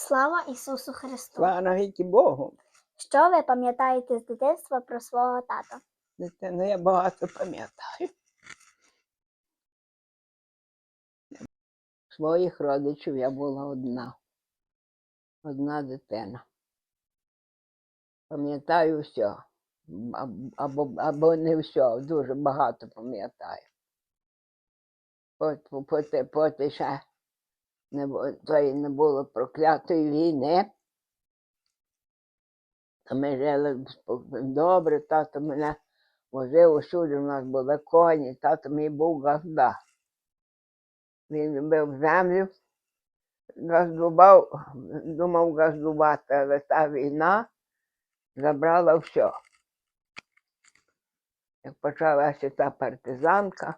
Слава Ісусу Христу! Слава навіки Богу. Що ви пам'ятаєте з дитинства про свого тата? Дитино, я багато пам'ятаю. Своїх родичів я була одна. Одна дитина. Пам'ятаю все. Або, або не все, дуже багато пам'ятаю. Поти ще не, бу- тої не було проклятої війни. То ми жили добре, тато мене возив усюди, у нас були коні, тато мій був газда. Він любив землю, газдував, думав газдувати, але та війна забрала все. Як почалася та партизанка,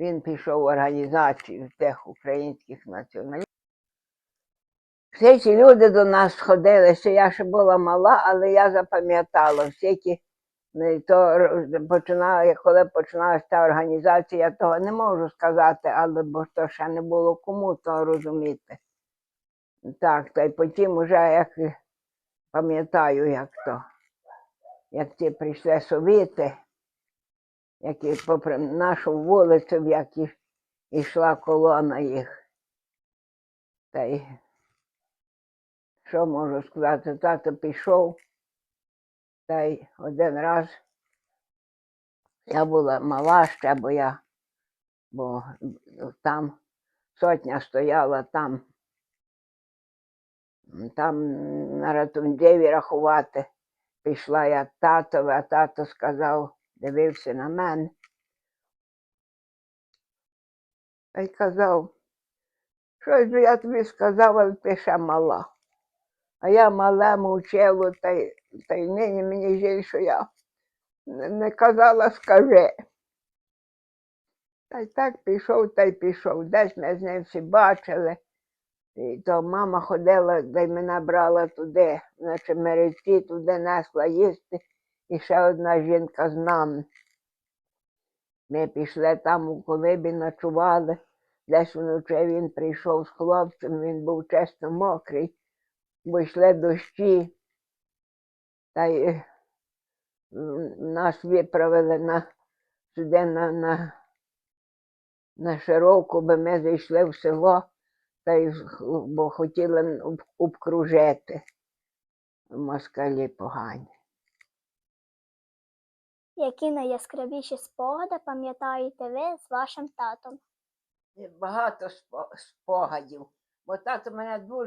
він пішов в організацію тих українських націоналістів. Всі ці люди до нас сходилися, я ще була мала, але я запам'ятала всі ті, ну, то починала, коли починалася та організація, я того не можу сказати, але бо то ще не було кому то розуміти. Так, та й потім уже як пам'ятаю, як то, як ті прийшли совіти, які попри нашу вулицю, в як і- йшла колона їх. Та й що можу сказати, тато пішов, та й один раз я була мала ще, бо я, бо там сотня стояла там, там на ратундєві рахувати. Пішла я татове, а тато сказав, дивився на мене. Та й казав, щось би я тобі сказав, але ти ще мала. А я мале мовчало, та й, та й нині мені жаль, що я не казала, скажи. Та й так пішов, та й пішов. Десь ми з ним всі бачили. І то мама ходила, де мене брала туди, наче мереці, туди несла їсти. І ще одна жінка з нами. Ми пішли там у колибі, ночували. Десь вночі він прийшов з хлопцем, він був чесно мокрий, бо йшли дощі. Та й нас виправили на, сюди на, на, на широку, бо ми зайшли в село, та й, бо хотіли обкружити. Москалі погані. Які найяскравіші спогади пам'ятаєте ви з вашим татом? Багато спогадів, бо тато мене дуже